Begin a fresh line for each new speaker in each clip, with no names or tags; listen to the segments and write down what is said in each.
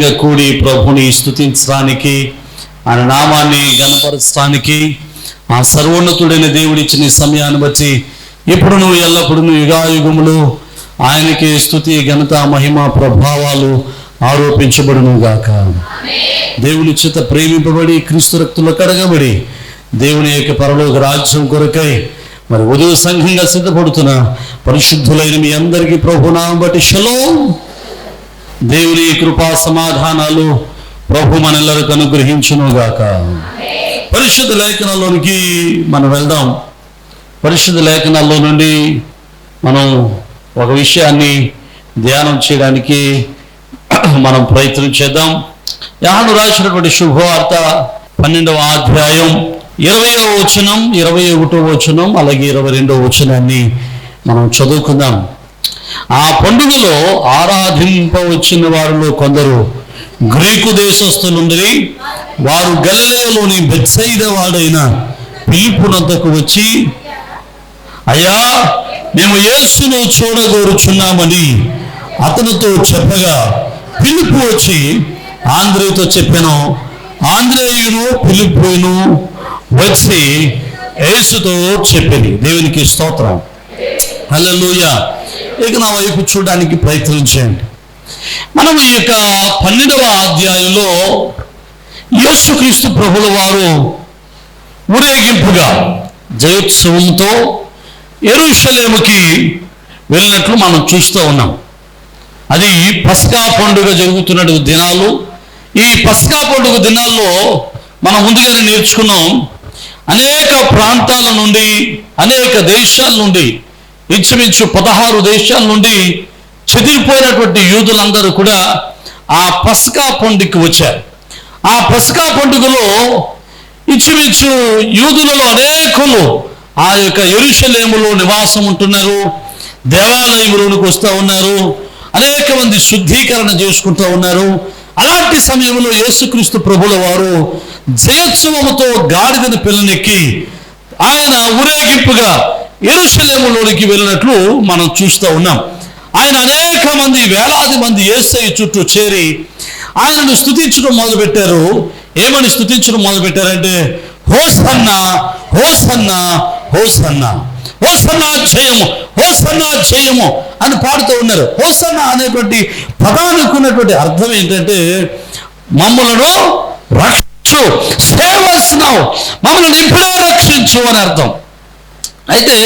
మరొక కూడి ప్రభుని స్థుతించడానికి ఆయన నామాన్ని గణపరచడానికి ఆ సర్వోన్నతుడైన దేవుడిచ్చిన సమయాన్ని బట్టి ఇప్పుడు నువ్వు ఎల్లప్పుడు యుగాయుగములు ఆయనకి స్థుతి ఘనత మహిమ ప్రభావాలు ఆరోపించబడును గాక దేవుని చేత ప్రేమింపబడి క్రీస్తు రక్తులు కడగబడి దేవుని యొక్క పరలోక రాజ్యం కొరకై మరి ఉదయ సంఘంగా సిద్ధపడుతున్న పరిశుద్ధులైన మీ అందరికీ ప్రభునామం బట్టి షలో దేవుని కృపా సమాధానాలు ప్రభు మనెల్లరికి అనుగ్రహించునుగాక. పరిశుద్ధ లేఖనాల్లోనికి మనం వెళ్దాం. పరిశుద్ధ లేఖనాల్లో నుండి మనం ఒక విషయాన్ని ధ్యానం చేయడానికి మనం ప్రయత్నం చేద్దాం. యాహను రాసినటువంటి శుభవార్త పన్నెండవ అధ్యాయం ఇరవయో వచనం ఇరవై ఒకటో వచనం అలాగే ఇరవై రెండవ వచనాన్ని మనం చదువుకుందాం. ఆ పండుగలో ఆరాధింపవచ్చిన వారిలో కొందరు గ్రీకు దేశస్థులుండి వారు గలిలయలోని బెత్సైద వాడైన పిలుపునంతకు వచ్చి అయ్యా మేము యేసును చూడగోరుచున్నామని అతనితో చెప్పగా పిలుపు వచ్చి ఆంధ్రేయుతో చెప్పాను ఆంధ్రేయును పిలుపును వచ్చి యేసుతో చెప్పింది. దేవునికి స్తోత్రం. హల్లెలూయ. ఇక నా వైపు చూడడానికి ప్రయత్నం చేయండి. మనం ఈ యొక్క పన్నెండవ అధ్యాయంలో యేసుక్రీస్తు ప్రభుల వారు ఊరేగింపుగా జయోత్సవంతో ఎరుషలేముకి వెళ్ళినట్లు మనం చూస్తూ ఉన్నాం. అది పస్కా పండుగ జరుగుతున్న దినాలు. ఈ పస్కా పండుగ దినాల్లో మనం ముందుగానే నేర్చుకున్నాం. అనేక ప్రాంతాల నుండి అనేక దేశాల నుండి ఇంచుమించు పదహారు దేశాల నుండి చెదిరిపోయినటువంటి యూదులందరూ కూడా ఆ పస్కా పండుగకి వచ్చారు. ఆ పస్కా పండుగలో ఇంచుమించు యూదులలో అనేకులు ఆ యొక్క ఎరుషలేములో నివాసం ఉంటున్నారు దేవాలయంలోనికి వస్తూ ఉన్నారు అనేక మంది శుద్ధీకరణ చేసుకుంటూ ఉన్నారు. అలాంటి సమయంలో యేసుక్రీస్తు ప్రభుల వారు జయోత్సవముతో గాడిదన పిల్లనెక్కి ఆయన ఊరేగింపుగా ఎరుషలేములోనికి వెళ్ళినట్లు మనం చూస్తూ ఉన్నాం. ఆయన అనేక మంది వేలాది మంది ఏసై చుట్టూ చేరి ఆయనను స్థుతించడం మొదలుపెట్టారు. ఏమని స్థుతించడం మొదలుపెట్టారంటే హోసన్న హోసన్న హోసన్న హోసన్న జయము హోసన్న జయము అని పాడుతూ ఉన్నారు. హోసన్న అనేటువంటి పదానికి ఉన్నటువంటి అర్థం ఏంటంటే మమ్మలను రక్షించు సేవ మమ్మల్ని ఇప్పుడే రక్షించు అని అర్థం. అయితే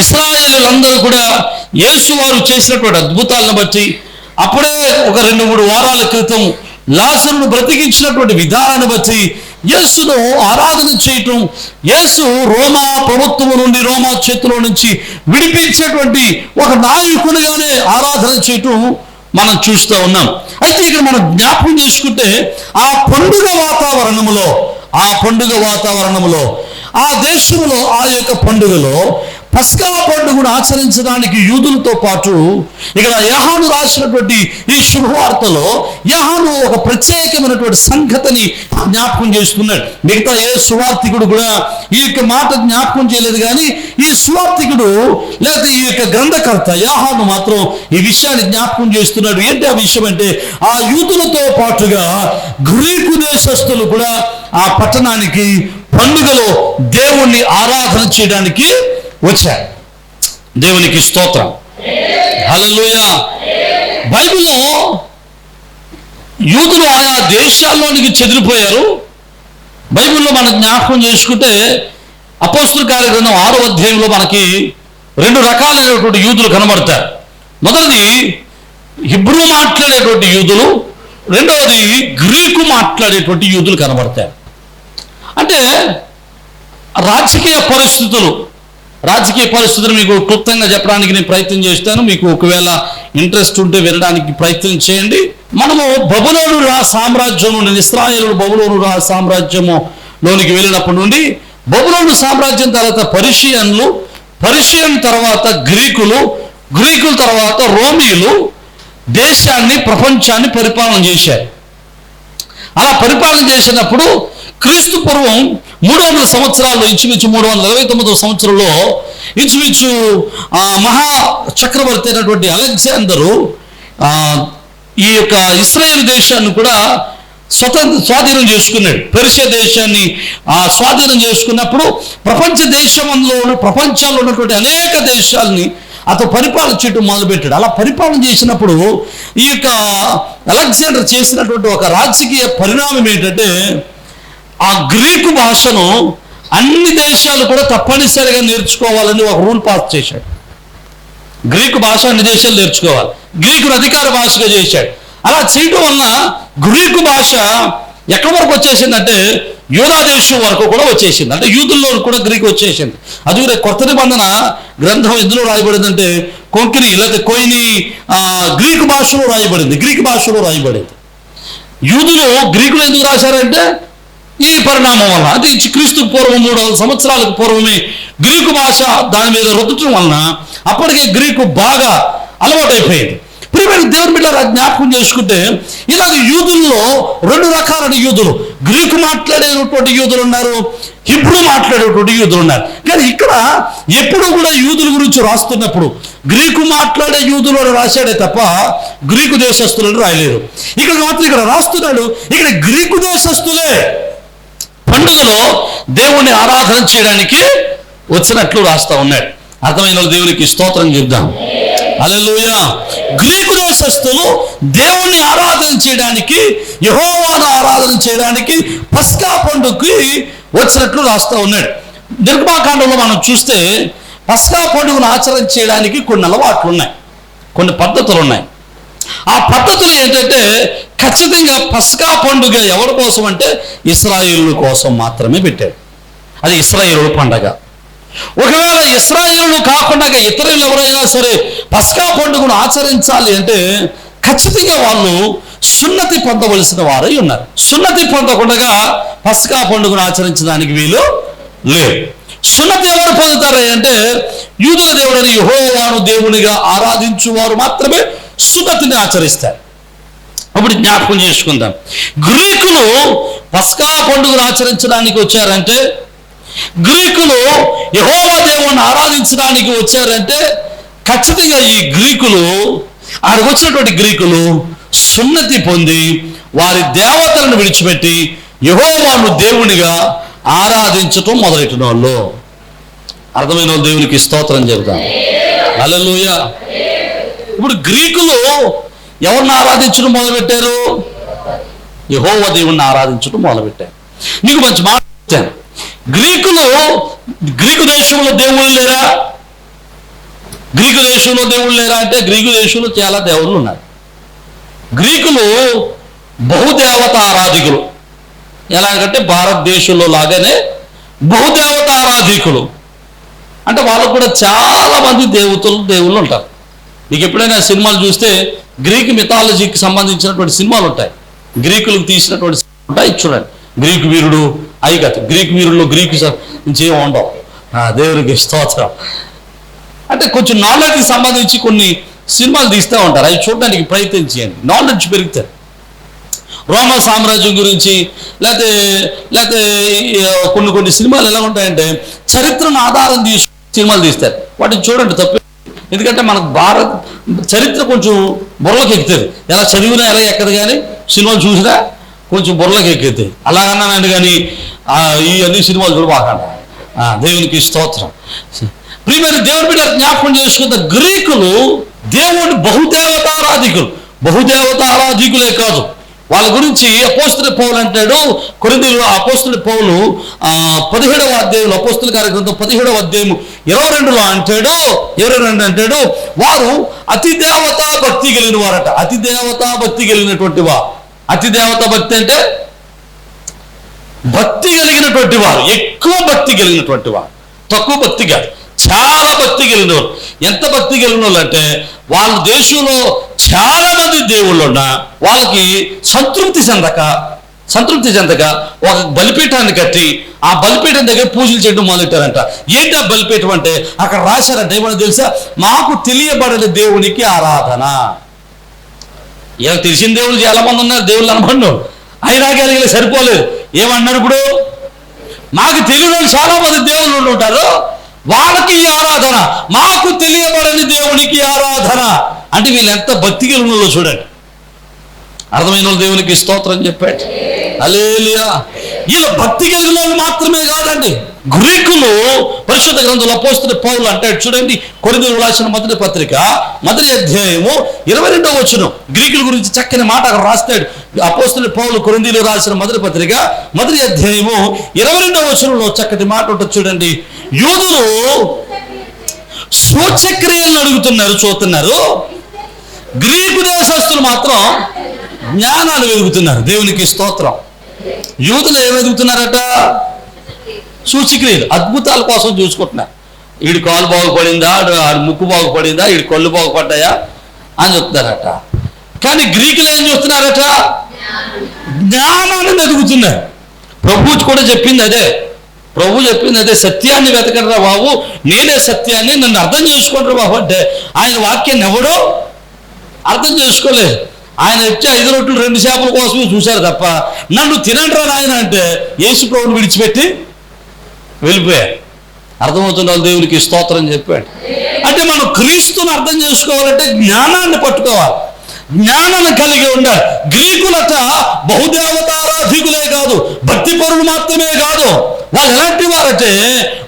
ఇస్రాయేలీలందరూ కూడా యేసు వారు చేసినటువంటి అద్భుతాలను బట్టి అప్పుడే ఒక రెండు మూడు వారాల క్రితం లాసరును బ్రతికించినటువంటి విధానాన్ని బట్టి యేసును ఆరాధన చేయటం యేసు రోమా ప్రభుత్వం నుండి రోమా చేతిలో నుంచి విడిపించేటువంటి ఒక నాయకునిగానే ఆరాధన చేయటం మనం చూస్తూ ఉన్నాం. అయితే ఇక్కడ మనం జ్ఞాపకం చేసుకుంటే ఆ పండుగ వాతావరణములో ఆ పండుగ వాతావరణములో ఆ దేశంలో ఆ యొక్క పండుగలో పస్కా పండుగను ఆచరించడానికి యూదులతో పాటు ఇక్కడ యహాను రాసినటువంటి ఈ శుభవార్తలో యహాను ఒక ప్రత్యేకమైనటువంటి సంగతిని జ్ఞాపకం చేసుకున్నాడు మిగతా ఏ సువార్థికుడు కూడా ఈ యొక్క మాట జ్ఞాపకం చేయలేదు కానీ ఈ సువార్థికుడు లేకపోతే ఈ యొక్క గ్రంథకర్త యహాను మాత్రం ఈ విషయాన్ని జ్ఞాపకం చేస్తున్నాడు. ఏంటి ఆ విషయం అంటే ఆ యూదులతో పాటుగా గ్రీకు దేశస్తులు కూడా ఆ పట్టణానికి పండుగలో దేవుణ్ణి ఆరాధన చేయడానికి వచ్చారు. దేవునికి స్తోత్రం. హల్లెలూయ. బైబిల్లో యూదులు ఆయా దేశాల్లోనికి చెదిరిపోయారు. బైబిల్లో మనం జ్ఞాపకం చేసుకుంటే అపోస్తుల కార్యక్రమం ఆరో అధ్యాయంలో మనకి రెండు రకాలైనటువంటి యూదులు కనబడతారు. మొదటిది హిబ్రూ మాట్లాడేటువంటి యూదులు రెండవది గ్రీకు మాట్లాడేటువంటి యూదులు కనబడతారు. అంటే రాజకీయ పరిస్థితులు రాజకీయ పరిస్థితులు మీకు క్లుప్తంగా చెప్పడానికి నేను ప్రయత్నం చేస్తాను. మీకు ఒకవేళ ఇంట్రెస్ట్ ఉంటే వినడానికి ప్రయత్నం చేయండి. మనము బబులోను రా సామ్రాజ్యం నుండి ఇస్రాయేలు బబులోను రా సామ్రాజ్యము లోనికి వెళ్ళినప్పటి నుండి బబులోను సామ్రాజ్యం తర్వాత పర్షియన్లు పర్షియన్ తర్వాత గ్రీకులు గ్రీకుల తర్వాత రోమీలు దేశాన్ని ప్రపంచాన్ని పరిపాలన చేశారు. అలా పరిపాలన చేసినప్పుడు క్రీస్తు పూర్వం మూడు వందల సంవత్సరాల్లో ఇంచుమించు మూడు వందల ఇరవై తొమ్మిదవ సంవత్సరంలో ఇంచుమించు ఆ మహా చక్రవర్తి అయినటువంటి అలెగ్జాందరు ఈ యొక్క ఇస్రాయేల్ దేశాన్ని కూడా స్వతంత్ర స్వాధీనం చేసుకున్నాడు. పెర్షియా దేశాన్ని ఆ స్వాధీనం చేసుకున్నప్పుడు ప్రపంచ దేశంలో ప్రపంచంలో ఉన్నటువంటి అనేక దేశాలని అతను పరిపాలన చేయటం మొదలుపెట్టాడు. అలా పరిపాలన చేసినప్పుడు ఈ యొక్క అలెగ్జాండర్ చేసినటువంటి ఒక రాజకీయ పరిణామం ఏంటంటే ఆ గ్రీకు భాషను అన్ని దేశాలు కూడా తప్పనిసరిగా నేర్చుకోవాలని ఒక రూల్ పాస్ చేశాడు. గ్రీకు భాష అన్ని దేశాలు నేర్చుకోవాలి. గ్రీకును అధికార భాషగా చేశాడు. అలా చేయడం వలన గ్రీకు భాష ఎక్కడి వరకు వచ్చేసిందంటే యూదాదేశం వరకు కూడా వచ్చేసింది. అంటే యూదుల్లో కూడా గ్రీకు వచ్చేసింది. అది కూడా కొత్త నిబంధన గ్రంథం ఎందులో రాయబడిందంటే కొంకిని లేకపోతే కొయిని గ్రీకు భాషలో రాయబడింది. గ్రీకు భాషలో రాయబడింది. యూదులు గ్రీకులు ఎందుకు రాశారంటే ఈ పరిణామం వల్ల అంటే ఈ క్రీస్తు పూర్వం మూడు వందల సంవత్సరాలకు పూర్వమే గ్రీకు భాష దాని మీద రుద్దటం వలన అప్పటికే గ్రీకు బాగా అలవాటైపోయింది. ప్రియమైన దేవుని బిడ్డ జ్ఞాపకం చేసుకుంటే ఇలాగ యూదుల్లో రెండు రకాలైన యూదులు గ్రీకు మాట్లాడేటువంటి యూదులు ఉన్నారు హిబ్రూ మాట్లాడేటువంటి యూదులు ఉన్నారు. కానీ ఇక్కడ ఎప్పుడు కూడా యూదుల గురించి రాస్తున్నప్పుడు గ్రీకు మాట్లాడే యూదులు అని రాశాడే తప్ప గ్రీకు దేశస్తులను రాయలేరు. ఇక్కడ మాత్రం ఇక్కడ రాస్తున్నాడు ఇక్కడ గ్రీకు దేశస్తులే పండుగలో దేవుణ్ణి ఆరాధన చేయడానికి వచ్చినట్లు రాస్తా ఉన్నాడు. అర్థమైన దేవునికి స్తోత్రం చెప్దాం. అలెలుయ గ్రీకు దేశస్తులు దేవుణ్ణి ఆరాధన చేయడానికి యహోవాను ఆరాధన చేయడానికి పస్కా పండుగకి వచ్చినట్లు రాస్తా ఉన్నాడు. నిర్మాకాండంలో మనం చూస్తే పస్కా పండుగను ఆచరణ చేయడానికి కొన్ని అలవాట్లు ఉన్నాయి. కొన్ని పద్ధతులు ఉన్నాయి. ఆ పద్ధతులు ఏంటంటే ఖచ్చితంగా పస్కా పండుగ ఎవరి కోసం అంటే ఇస్రాయిల్ కోసం మాత్రమే పెట్టాడు. అది ఇస్రాయిల్ పండగ. ఒకవేళ ఇస్రాయేలు కాకుండా ఇతరులు ఎవరైనా సరే పస్కా పండుగను ఆచరించాలి అంటే ఖచ్చితంగా వాళ్ళు సున్నతి పొందవలసిన వారై ఉన్నారు. సున్నతి పొందకుండా పస్కా పండుగను ఆచరించడానికి వీలు లేదు. సున్నతి ఎవరు పొందుతారు అంటే యూదుల దేవుడని యెహోవాను దేవునిగా ఆరాధించువారు మాత్రమే సున్నతిని ఆచరిస్తారు. అప్పుడు జ్ఞాపకం చేసుకుందాం. గ్రీకులు పస్కా పండుగను ఆచరించడానికి వచ్చారంటే గ్రీకులు యహోవా దేవుణ్ణి ఆరాధించడానికి వచ్చారంటే ఖచ్చితంగా ఈ గ్రీకులు ఆడికి వచ్చినటువంటి గ్రీకులు సున్నతి పొంది వారి దేవతలను విడిచిపెట్టి యహోవాను దేవునిగా ఆరాధించటం మొదలెట్టిన వాళ్ళు అర్థమైన దేవునికి స్తోత్రం చెబుతాం అలలుయ ఇప్పుడు గ్రీకులు ఎవరిని ఆరాధించడం మొదలుపెట్టారు? యహోవ దేవుణ్ణి ఆరాధించడం మొదలుపెట్టారు. నీకు మంచి మాట చెప్తాను. గ్రీకులు గ్రీకు దేశంలో దేవుళ్ళు లేరా? గ్రీకు దేశంలో దేవుళ్ళు లేరా అంటే గ్రీకు దేశంలో చాలా దేవుళ్ళు ఉన్నారు. గ్రీకులు బహుదేవత ఆరాధికులు. ఎలాగంటే భారతదేశంలో లాగానే బహుదేవత ఆరాధికులు. అంటే వాళ్ళకు కూడా చాలా మంది దేవతలు దేవుళ్ళు ఉంటారు. మీకు ఎప్పుడైనా సినిమాలు చూస్తే గ్రీక్ మిథాలజీకి సంబంధించినటువంటి సినిమాలు ఉంటాయి. గ్రీకులకు తీసినటువంటి ఉంటాయి. చూడండి. గ్రీకు వీరుడు అయి కాదు గ్రీక్ వీరుల్లో గ్రీకు నుంచి ఏమి ఉండవు. దేవునికి స్తోత్రం. అంటే కొంచెం నాలెడ్జ్కి సంబంధించి కొన్ని సినిమాలు తీస్తూ ఉంటారు. అవి చూడడానికి ప్రయత్నం చేయండి. నాలెడ్జ్ పెరుగుతారు రోమా సామ్రాజ్యం గురించి లేకపోతే లేకపోతే కొన్ని కొన్ని సినిమాలు ఎలా ఉంటాయంటే చరిత్రను ఆధారం తీసుకు సినిమాలు తీస్తారు. వాటిని చూడండి తప్ప ఎందుకంటే మనకు భారత్ చరిత్ర కొంచెం బుర్రలోకి ఎక్కుతుంది. ఎలా చదివినా ఎలా ఎక్కదు కానీ సినిమాలు చూసినా కొంచెం బుర్రలోకి ఎక్కుతుంది. అలాగన్నానండి కానీ ఈ అన్ని సినిమాలు చూడబాకండి దేవునికి స్తోత్రం. ప్రియమైన దేవుని బిడ్డ జ్ఞాపకం చేసుకున్న గ్రీకులు దేవుని బహుదేవతారాధికులు. బహుదేవతారాధికులే కాదు. వాళ్ళ గురించి అపోస్తుల పౌలు అంటాడు కొరిందులో అపోస్తుల పౌలు పదిహేడవ అధ్యాయంలో అపోస్తుల కార్యక్రమం పదిహేడవ అధ్యాయం ఇరవై రెండులో అంటాడు. ఇరవై రెండు అంటాడు వారు అతి దేవతా భక్తి కలిగిన వారట. అతి దేవతా భక్తి కలిగినటువంటి వారు అతి దేవతా భక్తి అంటే భక్తి కలిగినటువంటి వారు ఎక్కువ భక్తి కలిగినటువంటి వారు తక్కువ భక్తి కాదు చాలా భక్తి కలిగిన వారు ఎంత భక్తి కలిగిన వాళ్ళు అంటే వాళ్ళ దేశంలో చాలా మంది దేవుళ్ళు ఉన్నా వాళ్ళకి సంతృప్తి చెందక సంతృప్తి చెందక ఒక బలిపీఠాన్ని కట్టి ఆ బలిపీఠం దగ్గర పూజలు చేయడం మొదలెట్టారంట. ఏంటి ఆ బలిపీఠం అంటే? అక్కడ రాశారంట ఏమన్నా తెలుసా? మాకు తెలియబడని దేవునికి ఆరాధన. ఇలా తెలిసిన దేవుళ్ళు చాలా మంది ఉన్నారు దేవుళ్ళు అనబడిన. అయినా కానీ సరిపోలేదు. ఏమన్నారు ఇప్పుడు? మాకు తెలియని చాలా మంది దేవుళ్ళు ఉంటారు. వాళ్ళకి ఆరాధన మాకు తెలియబడని దేవునికి ఆరాధన అంటే వీళ్ళు ఎంత భక్తి కలిగినలో చూడండి. అర్థమైన వాళ్ళు దేవునికి స్తోత్రం చెప్పాడు అలేలియా వీళ్ళు భక్తి కలిగిన వాళ్ళు మాత్రమే కాదండి. గ్రీకులు పరిశుద్ధ గ్రంథంలో పోస్తున్న పౌరులు అంటాడు. చూడండి కొరిందులు రాసిన మొదటి పత్రిక మొదటి అధ్యాయము ఇరవై రెండవ వచ్చిన గ్రీకుల గురించి చక్కని మాట అక్కడ రాస్తాడు. అపోస్తున్న పౌలు కొరిందీలు రాసిన మొదటి పత్రిక మొదటి అధ్యాయము ఇరవై రెండో వచనంలో చక్కటి మాట ఉంటుంది చూడండి. యూదులు సూచక్రియలను అడుగుతున్నారు చూస్తున్నారు. గ్రీకు దేశస్తులు మాత్రం జ్ఞానాలు వెలుగుతున్నారు దేవునికి స్తోత్రం. యూదులు ఏం వెతుకుతున్నారట సూచిక్రియలు అద్భుతాల కోసం చూసుకుంటున్నారు వీడి కాలు బాగుపడిందా? ఆడు- ఆడి ముక్కు బాగుపడిందా? వీడి కళ్ళు బాగుపడ్డాయా? అని చెప్తున్నారట. కానీ గ్రీకులు ఏం చూస్తున్నారట? జ్ఞానాన్ని వెతుకుతున్నారు ప్రభు కూడా చెప్పింది అదే. ప్రభు చెప్పింది అదే. సత్యాన్ని వెతకడరా బాబు. నేనే సత్యాన్ని నన్ను అర్థం చేసుకుంటారు బాబు అంటే ఆయన వాక్యాన్ని ఎవడో అర్థం చేసుకోలేదు ఆయన వచ్చి ఐదు రొట్టెలు రెండు చేపల కోసమే చూశారు తప్ప నన్ను తినండి ఆయన అంటే యేసు ప్రభుని విడిచిపెట్టి వెళ్ళిపోయా. అర్థమవుతున్న వాళ్ళు దేవునికి స్తోత్రం చెప్పాడు. అంటే మనం క్రీస్తుని అర్థం చేసుకోవాలంటే జ్ఞానాన్ని పట్టుకోవాలి. జ్ఞానాన్ని కలిగి ఉండాలి. గ్రీకులట బహుదేవతారాధికులే కాదు భక్తి పరులు మాత్రమే కాదు. వాళ్ళు ఎలాంటి వారంటే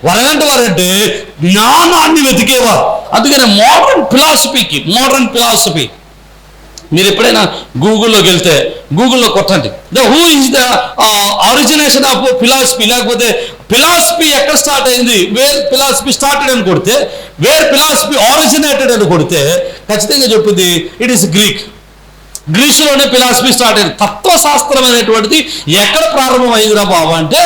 వాళ్ళు ఎలాంటి వారంటే జ్ఞానాన్ని వెతికేవారు. అందుకని మోడర్న్ ఫిలాసఫీకి మోడర్న్ ఫిలాసఫీ మీరు ఎప్పుడైనా గూగుల్లోకి వెళ్తే గూగుల్లో కొట్టండి. The who is the origination of philosophy లేకపోతే ఫిలాసఫీ ఎక్కడ స్టార్ట్ అయింది? వేర్ ఫిలాసఫీ స్టార్టెడ్ అని కొడితే వేర్ ఫిలాసఫీ ఆరిజినేటెడ్ అని కొడితే ఖచ్చితంగా చెప్పింది ఇట్ ఈస్ గ్రీక్ గ్రీసులోనే ఫిలాసఫీ స్టార్ట్ అయింది. తత్వశాస్త్రం అనేటువంటిది ఎక్కడ ప్రారంభమైందిరా బాబు అంటే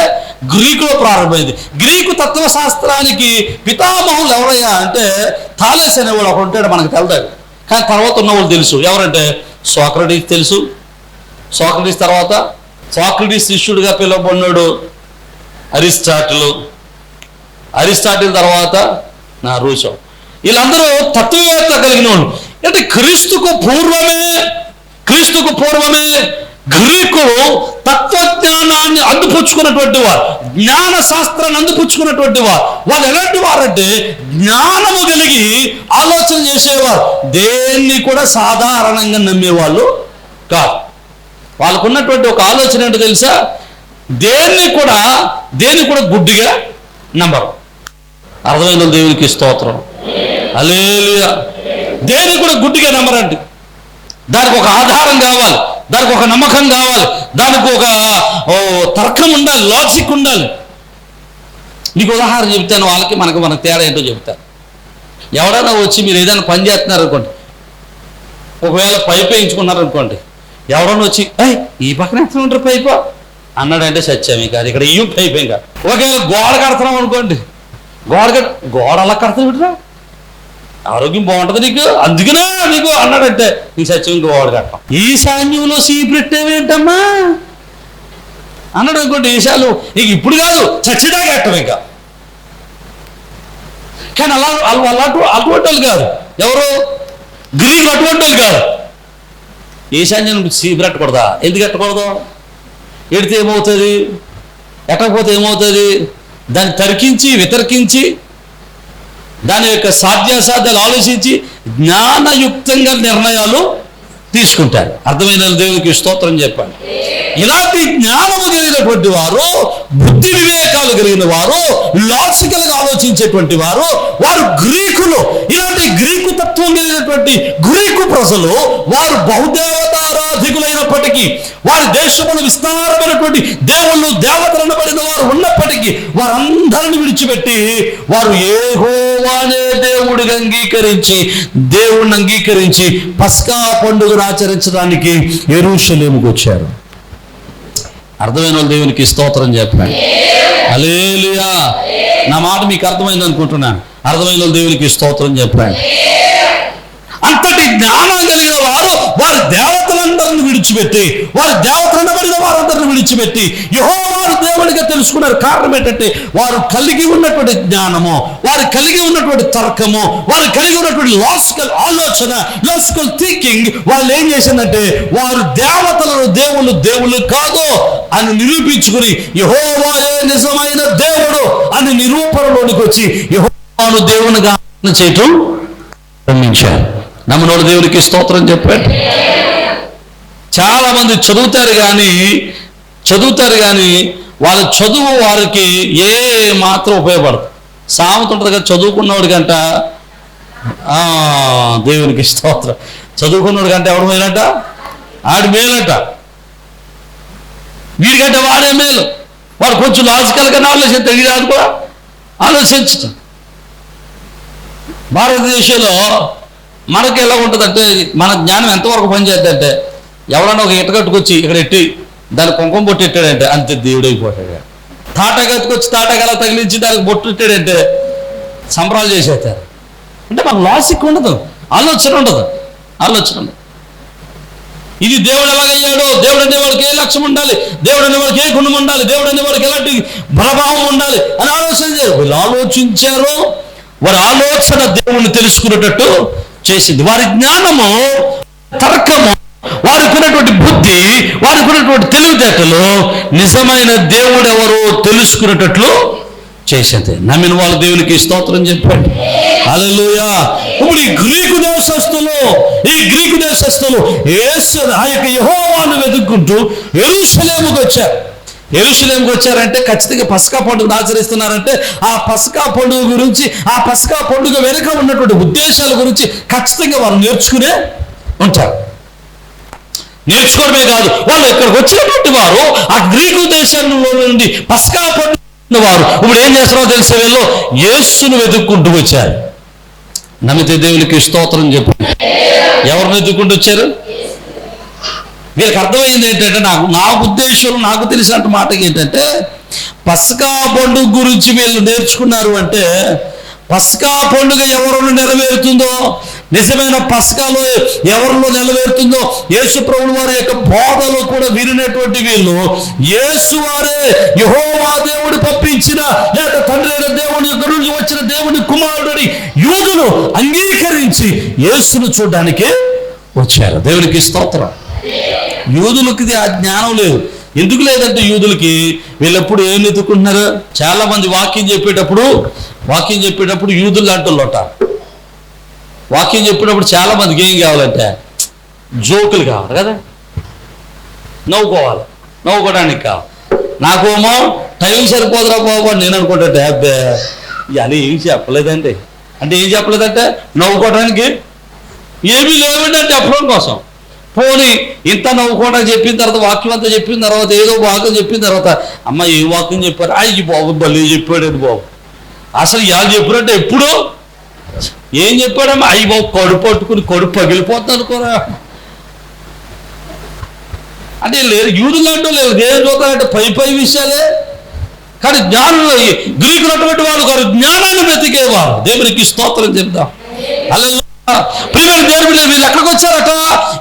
గ్రీకులో ప్రారంభమైంది. గ్రీకు తత్వశాస్త్రానికి పితామహులు ఎవరయ్యా అంటే థాలెస్ అనేవాడు ఒకడు ఉంటాడు మనకు తెలదాడు కానీ తర్వాత ఉన్న వాళ్ళు తెలుసు. ఎవరంటే? సోక్రటీస్ తెలుసు. సోక్రటీస్ తర్వాత సోక్రటీస్ శిష్యుడిగా పిలువబడినాడు. అరిస్టాటిల్. అరిస్టాటిల్ తర్వాత నా రూచం. వీళ్ళందరూ తత్వవేత్త కలిగిన వాళ్ళు. అంటే క్రీస్తుకు పూర్వమే క్రీస్తుకు పూర్వమే గ్రీకులు తత్వజ్ఞానాన్ని అందిపుచ్చుకున్నటువంటి వారు. జ్ఞాన శాస్త్రాన్ని అందిపుచ్చుకున్నటువంటి వారు. వాళ్ళు ఎలాంటి వారంటే జ్ఞానము కలిగి ఆలోచన చేసేవారు. దేన్ని కూడా సాధారణంగా నమ్మేవాళ్ళు కాదు. వాళ్ళకున్నటువంటి ఒక ఆలోచన ఏంటో తెలుసా? దేన్ని కూడా దేన్ని కూడా గుడ్డిగా నమ్మరు. అర్థమైన దేవునికి స్తోత్రం? అలేలుయ దేన్ని కూడా గుడ్డిగా నమ్మరండి. దానికి ఒక ఆధారం కావాలి దానికి ఒక నమ్మకం కావాలి దానికి ఒక ఓ, తర్కం ఉండాలి లాజిక్ ఉండాలి. నీకు ఉదాహరణ చెప్తాను వాళ్ళకి మనకు మనకు తేడా ఏంటో చెప్తాను ఎవరైనా వచ్చి మీరు ఏదైనా పని చేస్తున్నారు అనుకోండి ఒకవేళ పైప్ వేయించుకున్నారు అనుకోండి ఎవరైనా వచ్చి ఏ ఈ పక్కన ఎట్లా ఉంటారు పైపు. అన్నాడంటే సత్యం ఇంకా ఇక్కడ ఈ పైప్ ఇంకా ఒకవేళ గోడ కడుతున్నాం అనుకోండి. గోడ కట్ గోడ అలా కడతా బిడ్డరా ఆరోగ్యం బాగుంటుంది నీకు? అందుకనే నీకు అన్నాడంటే నీ సత్యం ఇంకా గోడ కట్టం ఈశాన్యంలో సీప్రెట్ ఏంటమ్మా? అన్నాడు అనుకోండి ఈశాలు నీకు ఇప్పుడు కాదు చచ్చిదా కట్టం ఇంకా. కానీ అలా వాళ్ళు అలాంటి అటువంటి వాళ్ళు కాదు. ఎవరు? గ్రీకులు అటువంటి వాళ్ళు కాదు. ఈశాన్యం సీపు కట్టకూడదా ఎందుకు కట్టకూడదు ఎడితే ఏమవుతుంది? ఎట్టకపోతే ఏమవుతుంది? దాన్ని తరికించి వితర్కించి దాని యొక్క సాధ్యాసాధ్యాలు ఆలోచించి జ్ఞానయుక్తంగా నిర్ణయాలు తీసుకుంటారు. అర్థమైన దేవునికి స్తోత్రం చెప్పండి ఇలాంటి జ్ఞానము కలిగినటువంటి వారు బుద్ధి వివేకాలు కలిగిన వారు లాజికల్గా ఆలోచించేటువంటి వారు వారు గ్రీకులు. ఇలాంటి గ్రీకు తత్వం కలిగినటువంటి గ్రీకు ప్రజలు వారు బహుదేవతారాధికులైనప్పటికీ వారి దేశమును విస్తారమైనటువంటి దేవుళ్ళు దేవతలను పడిన వారు ఉన్నప్పటికీ వారందరిని విడిచిపెట్టి వారు ఏహోవానే దేవుడిగా అంగీకరించి దేవుణ్ణి అంగీకరించి పస్కా పండుగను ఆచరించడానికి ఎరుషలేముకు వచ్చారు. అర్థమైన వాళ్ళు దేవునికి స్తోత్రం చెప్పాను అలేలియా నా మాట మీకు అర్థమైంది అనుకుంటున్నాను. అర్థమైన దేవునికి స్తోత్రం చెప్పాను అంతటి జ్ఞానం కలిగిన వారు వారి దేవతలందరిని విడిచిపెట్టి వారి దేవతలనబడిన వారందరిని విడిచిపెట్టి యహో వారు దేవుడిగా తెలుసుకున్నారు. కారణం ఏంటంటే వారు కలిగి ఉన్నటువంటి జ్ఞానము వారు కలిగి ఉన్నటువంటి తర్కము వారు కలిగి ఉన్నటువంటి లాజికల్ ఆలోచన లాజికల్ థింకింగ్ వాళ్ళు ఏం చేసిందంటే వారు దేవతలను దేవుళ్ళు దేవుళ్ళు కాదు అని నిరూపించుకుని యహోవాయే నిజమైన దేవుడు అని నిరూపణలోనికి వచ్చి యహోవాను దేవునిగా చేయటం ప్రారంభించారు నమ్మనోడు దేవునికి స్తోత్రం చెప్పాడు. చాలా మంది చదువుతారు కానీ చదువుతారు కానీ వాళ్ళ చదువు వారికి ఏ మాత్రం ఉపయోగపడదు. సామెత ఉంటుంది కదా చదువుకున్నవాడి కంట ఆ, దేవునికి స్తోత్రం. చదువుకున్నవాడి కంటే ఎవడు మేలంట? ఆడి మేలంట. వీడికంటే వాడే మేలు. వాడు కొంచెం లాజికల్గా ఆలోచిస్తాడు ఇది అది కూడా ఆలోచించటం. భారతదేశంలో మనకి ఎలా ఉంటుందంటే మన జ్ఞానం ఎంతవరకు పనిచేద్దంటే ఎవరన్నా ఒక ఇట కట్టుకొచ్చి ఇక్కడ ఎట్టి దాని కుంకుమ బొట్టు ఎట్టాడంటే అంతే దేవుడైపోతాడు తాటా కట్టుకొచ్చి తాటగల తగిలించి దానికి బొట్టు ఎట్టాడంటే సంబరాలు చేసేస్తారు. అంటే మన లాసిక్ ఉండదు ఆలోచన ఉండదు ఆలోచన ఉండదు. ఇది దేవుడు ఎలాగయ్యాడో దేవుడు అనే వాడికి ఏ లక్ష్యం ఉండాలి దేవుడు అనే వాడికి ఏ గుణం ఉండాలి దేవుడు అనే వాడికి ఎలాంటి ప్రభావం ఉండాలి అని ఆలోచన చేయరు. వీళ్ళు ఆలోచించారు వారి ఆలోచన దేవుణ్ణి తెలుసుకునేటట్టు చేసింది. వారి జ్ఞానము తర్కము వారికి ఉన్నటువంటి బుద్ధి వారికి ఉన్నటువంటి తెలివితేటలు నిజమైన దేవుడు ఎవరో తెలుసుకునేటట్లు చేసేది. నమ్మిన వాళ్ళ దేవునికి స్తోత్రం చెప్పండి. అలలుయా ఇప్పుడు ఈ గ్రీకు దేశస్తులు ఈ గ్రీకు దేశస్తులు యేసు ఆ యొక్క యెహోవాను వెతుక్కుంటూ ఎరుసలేముకు వచ్చారు. ఎరుషులేంకి వచ్చారంటే ఖచ్చితంగా పసకా పండుగను ఆచరిస్తున్నారంటే ఆ పసకా పండుగ గురించి ఆ పసకా పండుగ వెనుక ఉన్నటువంటి ఉద్దేశాల గురించి ఖచ్చితంగా వారు నేర్చుకునే ఉంటారు. నేర్చుకోవడమే కాదు వాళ్ళు ఇక్కడికి వచ్చినటువంటి వారు ఆ గ్రీకు దేశంలో నుండి పసకా పండుగ వారు. ఇప్పుడు ఏం చేస్తారో తెలిసే వీళ్ళు? యేసును వెతుక్కుంటూ వచ్చారు. నమ్మితే దేవునికి స్తోత్రం చెప్పు. ఎవరిని వెతుక్కుంటూ వచ్చారు? వీళ్ళకి అర్థమైంది ఏంటంటే నాకు నా ఉద్దేశం నాకు తెలిసినట్టు మాటకి ఏంటంటే పస్కా పండుగ గురించి వీళ్ళు నేర్చుకున్నారు అంటే పస్కా పండుగ ఎవరిలో నెరవేరుతుందో నిజమైన పస్కాలో ఎవరిలో నెరవేరుతుందో యేసు ప్రభువు వారి యొక్క బోధలో కూడా వినినటువంటి వీళ్ళు యేసు వారే యహోవా దేవుడు పంపించిన లేక తండ్రి అయిన దేవుని యొక్క నుంచి వచ్చిన దేవుని కుమారుడని యూదులు అంగీకరించి యేసును చూడడానికి వచ్చారు. దేవునికి స్తోత్రం. యూదులకి ఆ జ్ఞానం లేదు. ఎందుకు లేదంటే యూదులకి వీళ్ళెప్పుడు ఏం ఎత్తుకుంటున్నారు చాలా మంది వాక్యం చెప్పేటప్పుడు వాక్యం చెప్పేటప్పుడు యూదులు లాంటి వాక్యం చెప్పేటప్పుడు చాలా మందికి ఏం కావాలంటే జోకులు కావాలి కదా. నవ్వుకోవాలి. నవ్వుకోవడానికి కావాలి. నాకేమో టైం సరిపోదురా బాబు నేను అనుకుంటే అబ్బే ఇవన్నీ ఏం చెప్పలేదండి. అంటే ఏం చెప్పలేదంటే నవ్వుకోవడానికి ఏమీ లేవండి అంటే చెప్పడం కోసం. పోనీ ఇంత నవ్వుకోవడం చెప్పిన తర్వాత వాక్యం అంతా చెప్పిన తర్వాత ఏదో వాక్యం చెప్పిన తర్వాత అమ్మ ఏ వాక్యం చెప్పారు? అయ్యి బాబు భలే చెప్పాడు బాబు. అసలు ఇవాళ చెప్పినట్టు ఎప్పుడు? ఏం చెప్పాడమ్మా? అయ్యి బాబు కడుపు పట్టుకుని కడుపు పగిలిపోతుంది అనుకోరా అంటే లేదు యూదులు అంటూ లేదు దేవుని చూస్తారంటే పై పై విషయాలే. కానీ జ్ఞానంలో గ్రీకులు అటువంటి వాళ్ళు గారు జ్ఞానాన్ని వెతికేవారు. దేవునికి స్తోత్రం చెప్దాం. అలా ప్రియమైన దేవుడు వీళ్ళు ఎక్కడికి వచ్చారట?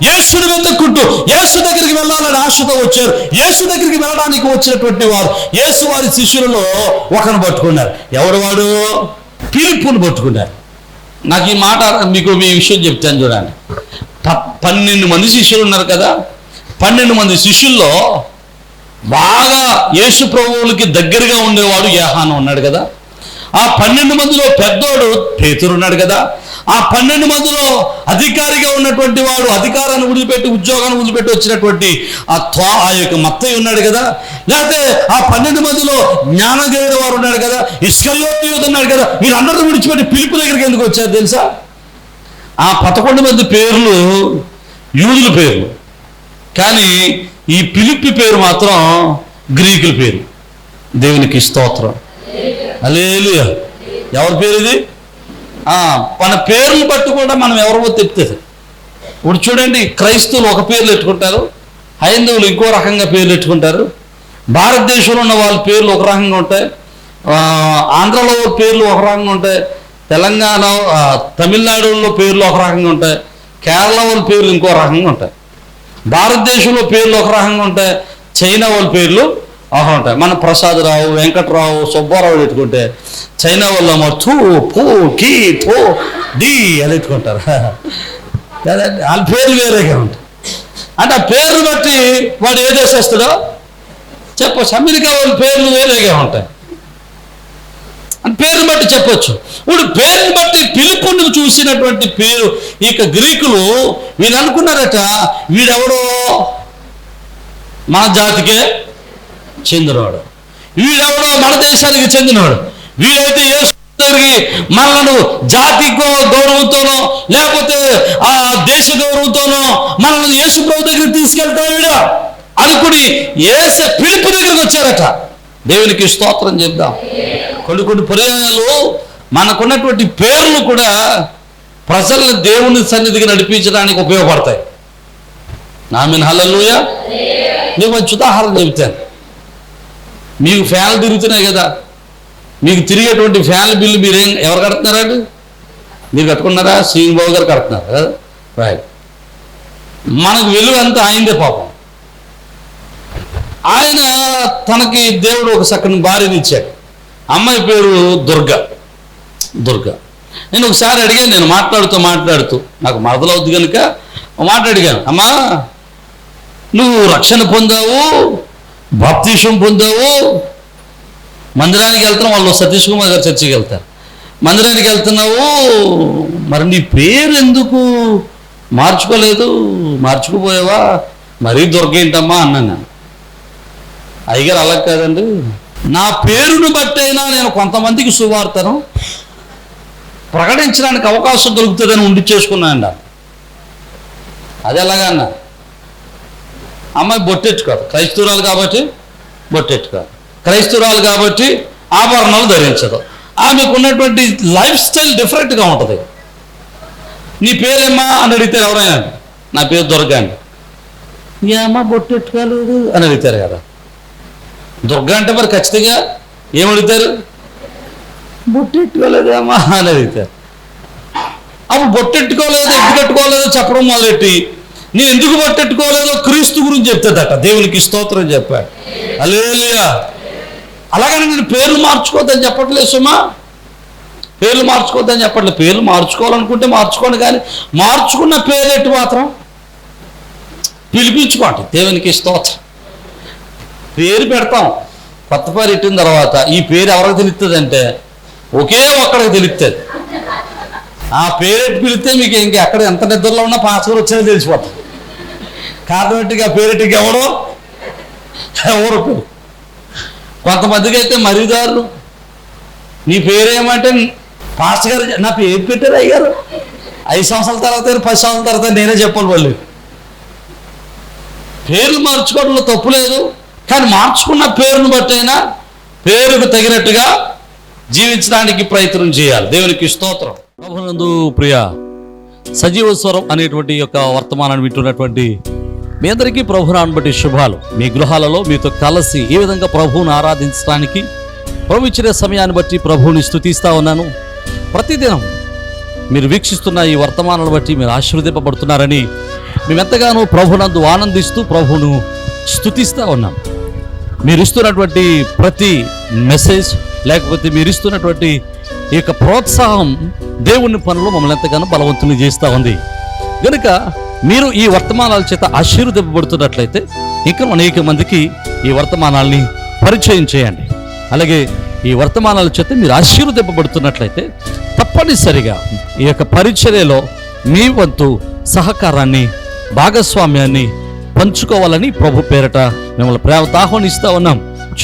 యేసుని వెతుక్కుంటూ యేసు దగ్గరికి వెళ్ళాలని ఆశతో వచ్చారు. యేసు దగ్గరికి వెళ్ళడానికి వచ్చినటువంటి వారు యేసు వారి శిష్యులలో ఒకరిని పట్టుకున్నారు. ఎవరు వాడు? పిలుపుని పట్టుకున్నారు. నాకు ఈ మాట మీకు మీ విషయం చెప్తాను చూడండి. పన్నెండు మంది శిష్యులు ఉన్నారు కదా? పన్నెండు మంది శిష్యుల్లో బాగా యేసు ప్రభువులకి దగ్గరగా ఉండేవాడు యాహాను ఉన్నాడు కదా? ఆ పన్నెండు మందిలో పెద్దోడు పేతురు ఉన్నాడు కదా? ఆ పన్నెండు మందిలో అధికారిగా ఉన్నటువంటి వాడు అధికారాన్ని వదిలిపెట్టి ఉద్యోగాన్ని వదిలిపెట్టి వచ్చినటువంటి ఆ త్వా ఆ యొక్క మత్తయ్య ఉన్నాడు కదా. లేకపోతే ఆ పన్నెండు మందిలో జ్ఞానం కలిగిన వారు ఉన్నాడు కదా ఇస్కర్యోతి ఉన్నాడు కదా వీరందరిని విడిచిపెట్టి పిలుపు దగ్గరికి ఎందుకు వచ్చారు తెలుసా? ఆ పదకొండు మంది పేర్లు యూదుల పేర్లు. కానీ ఈ పిలిపి పేరు మాత్రం గ్రీకుల పేరు. దేవునికి స్తోత్రం. అలేలుయ ఎవరి పేరు ఇది? మన పేర్లు బట్టి కూడా మనం ఎవరివో చెప్తుంది ఇప్పుడు చూడండి క్రైస్తవులు ఒక పేర్లు పెట్టుకుంటారు హైందవులు ఇంకో రకంగా పేర్లు పెట్టుకుంటారు భారతదేశంలో ఉన్న వాళ్ళ పేర్లు ఒక రకంగా ఉంటాయి. ఆంధ్రలో పేర్లు ఒక రకంగా ఉంటాయి. తెలంగాణ తమిళనాడులో పేర్లు ఒక రకంగా ఉంటాయి. కేరళ వాళ్ళ పేర్లు ఇంకో రకంగా ఉంటాయి. భారతదేశంలో పేర్లు ఒక రకంగా ఉంటాయి. చైనా వాళ్ళ పేర్లు ఆహా ఉంటాయి మన ప్రసాదరావు వెంకట్రావు సుబ్బారావు పెట్టుకుంటే చైనా వాళ్ళు థూ పూ కీ థూ డి అని పెట్టుకుంటారు. వాళ్ళ పేర్లు వేరేగా ఉంటాయి అంటే. ఆ పేర్లు బట్టి వాడు ఏ దేశస్తుడో చెప్పచ్చు. అమెరికా వాళ్ళ పేర్లు వేరేగా ఉంటాయి అని పేరుని బట్టి చెప్పొచ్చు. ఇప్పుడు పేరుని బట్టి పిలుపుని చూసినటువంటి పేరు ఇక గ్రీకులు వీళ్ళు అనుకున్నారట వీడెవడో మన జాతికే చెందినవాడు. వీడెవడో మన దేశానికి చెందినవాడు. వీడైతే యేసు దగ్గరికి మనలను జాతి గౌరవంతోనో లేకపోతే ఆ దేశ గౌరవంతోనో మనల్ని యేసు ప్రభు దగ్గరికి తీసుకెళ్తాడు వీడ? అనుకుని ఏస పిలుపు దగ్గరికి వచ్చారట. దేవునికి స్తోత్రం చెప్దాం. కొన్ని కొన్ని ప్రయోజనాలు మనకున్నటువంటి పేర్లు కూడా ప్రజలను దేవుని సన్నిధికి నడిపించడానికి ఉపయోగపడతాయి. నామిన్ హల్లెలూయా. నీకు మంచి ఉదాహరణ చెబుతాను. మీకు ఫ్యాన్లు తిరుగుతున్నాయి కదా. మీకు తిరిగేటువంటి ఫ్యాన్ల బిల్లు మీరేం ఎవరు కడుతున్నారండి మీరు కట్టుకున్నారా? శ్రీని బాబు గారు కడుతున్నారు కదా. రైట్ మనకు వెలుగు అంతా ఆయనదే పాపం. ఆయన తనకి దేవుడు ఒక చక్కని భార్యని ఇచ్చాడు. అమ్మాయి పేరు దుర్గా. దుర్గ. నేను ఒకసారి అడిగాను నేను మాట్లాడుతూ మాట్లాడుతూ నాకు మరదలవుద్ది కనుక మాట్లాడిగాను అమ్మా నువ్వు రక్షణ పొందావు బాప్తీషం పొందావు మందిరానికి వెళ్తున్నావు వాళ్ళు సతీష్ కుమార్ గారు చర్చికి వెళ్తారు. మందిరానికి వెళ్తున్నావు మరి నీ పేరు ఎందుకు? మార్చుకోలేదు మార్చుకుపోయావా? మరీ దొరికేంటమ్మా అన్నాను నేను. అయ్యగారు అలా కాదండి. నా పేరును బట్టైనా నేను కొంతమందికి సువార్తను ప్రకటించడానికి అవకాశం దొరుకుతుందని ఉండి చేసుకున్నాను అదే అది ఎలాగన్నా అమ్మాయి బొట్టెట్టుకోదు క్రైస్తవురాలు కాబట్టి బొట్టెట్టుకోదు క్రైస్తవురాలు కాబట్టి ఆభరణాలు ధరించదు. ఆమెకు ఉన్నటువంటి లైఫ్ స్టైల్ డిఫరెంట్గా ఉంటుంది. నీ పేరేమ్మా అని అడిగితే ఎవరైనా నా పేరు దొరకండి ఏమ్మా బొట్టెట్టుకోలేదు అని అడుగుతారు కదా. దుర్గ అంటే మరి ఖచ్చితంగా ఏమడుగుతారు బొట్టెట్టుకోలేదేమ్మా అని అడుగుతారు. అప్పుడు బొట్టెట్టుకోలేదు ఎందుకు పెట్టుకోలేదో చెప్పడం మొదలెట్టి నేను ఎందుకు పట్టెట్టుకోలేదో క్రీస్తు గురించి చెప్తుందట దేవునికి స్తోత్రం చెప్పాడు. అలేలియా అలాగని నేను పేర్లు మార్చుకోవద్దని చెప్పట్లేదు సుమా. పేర్లు మార్చుకోవద్దని చెప్పట్లేదు. పేర్లు మార్చుకోవాలనుకుంటే మార్చుకోండి కానీ మార్చుకున్న పేరెట్టు మాత్రం? పిలిపించుకోండి. దేవునికి స్తోత్రం. పేరు పెడతాం. కొత్త పేరు పెట్టిన తర్వాత ఈ పేరు ఎవరికి తెలుస్తుంది అంటే ఒకే ఒక్కడికి తెలుస్తుంది ఆ పేరెట్టి పిలిస్తే మీకు ఇంకా ఎక్కడ ఎంత నిద్రలో ఉన్నా పాస్వర్డ్ వచ్చేది తెలిసిపోతుంది. కారణం ఆ పేరెట్టికి ఎవడో? ఎవరు పేరు కొంతమందికి అయితే మరిదారులు నీ పేరేమంటే పాస్టర్ గారు నా పేరు పెట్టారు అయ్యారు ఐదు సంవత్సరాల తర్వాత పది సంవత్సరాల తర్వాత నేనే చెప్పాలి వాళ్ళు పేర్లు మార్చుకోవడంలో తప్పు లేదు. కానీ మార్చుకున్న పేరును బట్టైనా పేరుకు తగినట్టుగా జీవించడానికి ప్రయత్నం చేయాలి. దేవునికి స్తోత్రం. ప్రభునందు ప్రియ సజీవ స్వరం అనేటువంటి యొక్క వర్తమానాన్ని వింటున్నటువంటి మీ అందరికీ ప్రభునాన్ని బట్టి శుభాలు. మీ గృహాలలో మీతో కలిసి ఏ విధంగా ప్రభువును ఆరాధించడానికి ప్రభు ఇచ్చిన సమయాన్ని బట్టి ప్రభువుని స్థుతిస్తా ఉన్నాను. ప్రతిదినం మీరు వీక్షిస్తున్న ఈ వర్తమానాలను బట్టి మీరు ఆశీర్వదింపబడుతున్నారని మేమెంతగానో ప్రభునందు ఆనందిస్తూ ప్రభువును స్థుతిస్తూ ఉన్నాం. మీరు ఇస్తున్నటువంటి ప్రతి మెసేజ్ లేకపోతే మీరు ఇస్తున్నటువంటి ఈ యొక్క ప్రోత్సాహం దేవుని పనులు మమ్మల్ని ఎంతగానో బలవంతుని చేస్తూ ఉంది. కనుక మీరు ఈ వర్తమానాల చేత ఆశీర్వదింపబడుతున్నట్లయితే ఇంకా అనేక మందికి ఈ వర్తమానాల్ని పరిచయం చేయండి. అలాగే ఈ వర్తమానాల చేత మీరు ఆశీర్వదింపబడుతున్నట్లయితే తప్పనిసరిగా ఈ యొక్క పరిచర్యలో మీ వంతు సహకారాన్ని భాగస్వామ్యాన్ని పంచుకోవాలని ప్రభు పేరట మిమ్మల్ని ప్రేమతో ఆహ్వానిస్తూ ఉన్నాం.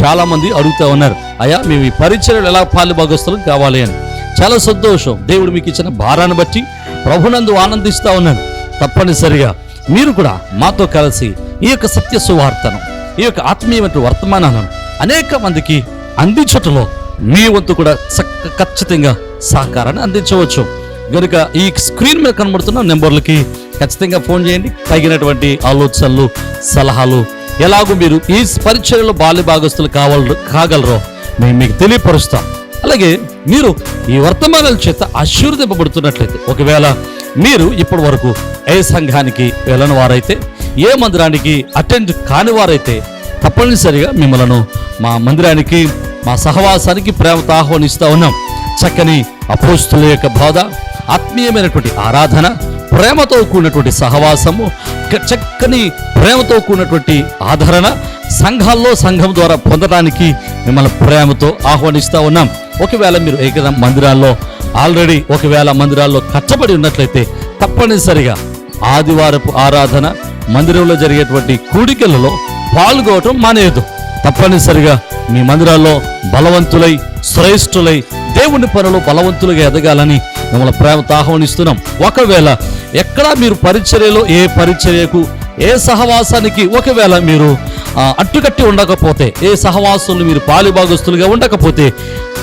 చాలామంది అడుగుతూ ఉన్నారు అయ్యా మేము ఈ పరిచర్యలు ఎలా పాలుభాగస్తులం కావాలి అని. చాలా సంతోషం. దేవుడు మీకు ఇచ్చిన భారాన్ని బట్టి ప్రభునందు ఆనందిస్తూ ఉన్నాను. తప్పనిసరిగా మీరు కూడా మాతో కలిసి ఈ యొక్క సత్య సువార్తను ఈ యొక్క ఆత్మీయమైన వర్తమానాలను అనేక మందికి అందించటంలో మీ వంతు కూడా చక్క ఖచ్చితంగా సహకారాన్ని అందించవచ్చు. కనుక ఈ స్క్రీన్ మీద కనబడుతున్న నెంబర్లకి ఖచ్చితంగా ఫోన్ చేయండి. తగినటువంటి ఆలోచనలు సలహాలు ఎలాగో మీరు ఈ పరిచయలో బాల్య భాగస్తులు కావాల కాగలరో మేము మీకు తెలియపరుస్తాం అలాగే మీరు ఈ వర్తమానాల చేత ఆశీర్వదింపబడుతున్నట్లయితే ఒకవేళ మీరు ఇప్పటి వరకు ఏ సంఘానికి వెళ్ళని వారైతే ఏ మందిరానికి అటెండ్ కాని వారైతే తప్పనిసరిగా మిమ్మలను మా మందిరానికి మా సహవాసానికి ప్రేమతో ఆహ్వానిస్తూ ఉన్నాం. చక్కని అపోస్తుల యొక్క బోధ ఆత్మీయమైనటువంటి ఆరాధన ప్రేమతో కూడినటువంటి సహవాసము చక్కని ప్రేమతో కూడినటువంటి ఆదరణ సంఘాల్లో సంఘం ద్వారా పొందడానికి మిమ్మల్ని ప్రేమతో ఆహ్వానిస్తూ ఉన్నాం. ఒకవేళ మీరు ఏకైనా మందిరాల్లో ఆల్రెడీ ఒకవేళ మందిరాల్లో కట్టబడి ఉన్నట్లయితే తప్పనిసరిగా ఆదివారపు ఆరాధన మందిరంలో జరిగేటువంటి కూడికలలో పాల్గొవటం మానేయదు తప్పనిసరిగా మీ మందిరాల్లో బలవంతులై శ్రేష్ఠులై దేవుని పనులు బలవంతులుగా ఎదగాలని మిమ్మల్ని ప్రేమతో ఆహ్వానిస్తున్నాం. ఒకవేళ ఎక్కడా మీరు పరిచర్యలో ఏ పరిచర్యకు ఏ సహవాసానికి ఒకవేళ మీరు అట్టుకట్టి ఉండకపోతే ఏ సహవాసులు మీరు పాలిభాగస్తులుగా ఉండకపోతే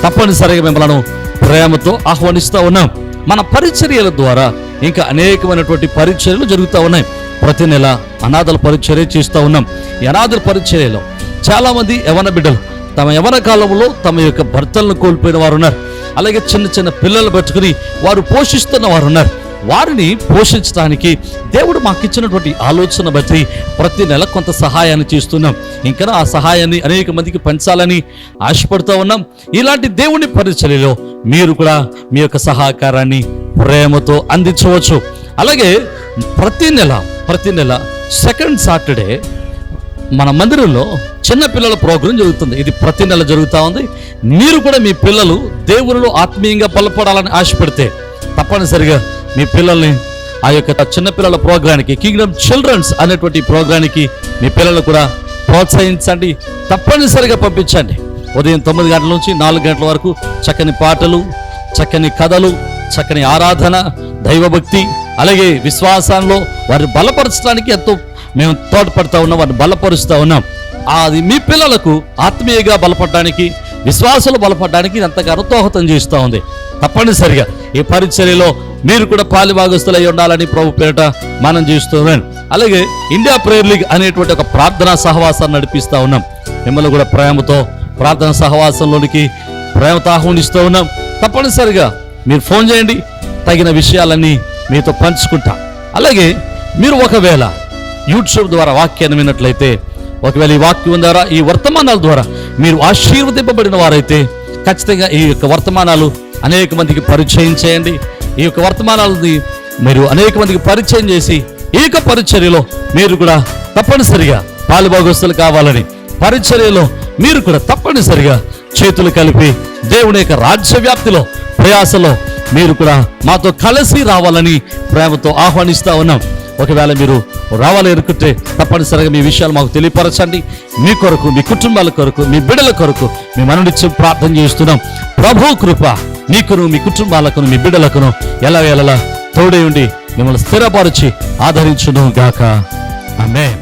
తప్పనిసరిగా మిమ్మల్ని ప్రేమతో ఆహ్వానిస్తూ ఉన్నాం. మన పరిచర్యల ద్వారా ఇంకా అనేకమైనటువంటి పరిచర్యలు జరుగుతూ ఉన్నాయి. ప్రతి నెల అనాథల పరిచర్య చేస్తూ ఉన్నాం. ఈ అనాథల పరిచర్యలో చాలామంది యవన బిడ్డలు తమ యవన కాలంలో తమ యొక్క భర్తలను కోల్పోయిన వారు ఉన్నారు అలాగే చిన్న చిన్న పిల్లలు పెట్టుకుని వారు పోషిస్తున్న వారు ఉన్నారు వారిని పోషించడానికి దేవుడు మాకు ఇచ్చినటువంటి ఆలోచన బట్టి ప్రతి నెల కొంత సహాయాన్ని చేస్తున్నాం. ఇంకా ఆ సహాయాన్ని అనేక మందికి పంచాలని ఆశపడుతూ ఉన్నాం. ఇలాంటి దేవుని పరిచర్యలో మీరు కూడా మీ యొక్క సహకారాన్ని ప్రేమతో అందించవచ్చు. అలాగే ప్రతి నెల ప్రతి నెల సెకండ్ సాటర్డే మన మందిరంలో చిన్న పిల్లల ప్రోగ్రాం జరుగుతుంది. ఇది ప్రతి నెల జరుగుతూ ఉంది. మీరు కూడా మీ పిల్లలు దేవునిలో ఆత్మీయంగా బలపడాలని ఆశపడితే తప్పనిసరిగా మీ పిల్లల్ని ఆ యొక్క చిన్నపిల్లల ప్రోగ్రానికి కింగ్డమ్ చిల్డ్రన్స్ అనేటువంటి ప్రోగ్రానికి మీ పిల్లలు కూడా ప్రోత్సహించండి. తప్పనిసరిగా పంపించండి. ఉదయం తొమ్మిది గంటల నుంచి నాలుగు గంటల వరకు చక్కని పాటలు చక్కని కథలు చక్కని ఆరాధన దైవభక్తి అలాగే విశ్వాసంలో వారిని బలపరచడానికి ఎంతో మేము తోడ్పడతా ఉన్నాం వారిని బలపరుస్తూ ఉన్నాం. అది మీ పిల్లలకు ఆత్మీయంగా బలపడడానికి విశ్వాసాలు బలపడడానికి ఇది ఎంతగానో దోహదం చేస్తూ ఉంది. తప్పనిసరిగా ఈ పరిచర్యలో మీరు కూడా పాలి భాగస్థులై ఉండాలని ప్రభు పేరిట మనం చేస్తున్నాను అలాగే ఇండియా ప్రేయర్ లీగ్ అనేటువంటి ఒక ప్రార్థనా సహవాసాన్ని నడిపిస్తూ ఉన్నాం. మిమ్మల్ని కూడా ప్రేమతో ప్రార్థన సహవాసంలోనికి ప్రేమతో ఆహ్వానిస్తూ ఉన్నాం. తప్పనిసరిగా మీరు ఫోన్ చేయండి. తగిన విషయాలన్నీ మీతో పంచుకుంటా. అలాగే మీరు ఒకవేళ యూట్యూబ్ ద్వారా వాక్యాన్ని విన్నట్లయితే ఒకవేళ ఈ వాక్యం ద్వారా ఈ వర్తమానాల ద్వారా మీరు ఆశీర్వదింపబడిన వారైతే ఖచ్చితంగా ఈ యొక్క వర్తమానాలు అనేక మందికి పరిచయం చేయండి. ఈ యొక్క వర్తమానాలని మీరు అనేక మందికి పరిచయం చేసి ఈ యొక్క పరిచర్యలో మీరు కూడా తప్పనిసరిగా పాలుభాగస్తులు కావాలని పరిచర్యలో మీరు కూడా తప్పనిసరిగా చేతులు కలిపి దేవుని యొక్క రాజ్య వ్యాప్తిలో ప్రయాసలో మీరు కూడా మాతో కలిసి రావాలని ప్రేమతో ఆహ్వానిస్తా ఉన్నాం. ఒకవేళ మీరు రావాలి అనుకుంటే తప్పనిసరిగా మీ విషయాలు మాకు తెలియపరచండి. మీ కొరకు మీ కుటుంబాల కొరకు మీ బిడ్డల కొరకు మీ మననిచ్చి ప్రార్థన చేస్తున్నాం. ప్రభు కృప మీకును మీ కుటుంబాలకును మీ బిడ్డలకును ఎలా ఎలా తోడే ఉండి మిమ్మల్ని స్థిరపరచి ఆదరించును గాక. ఆమె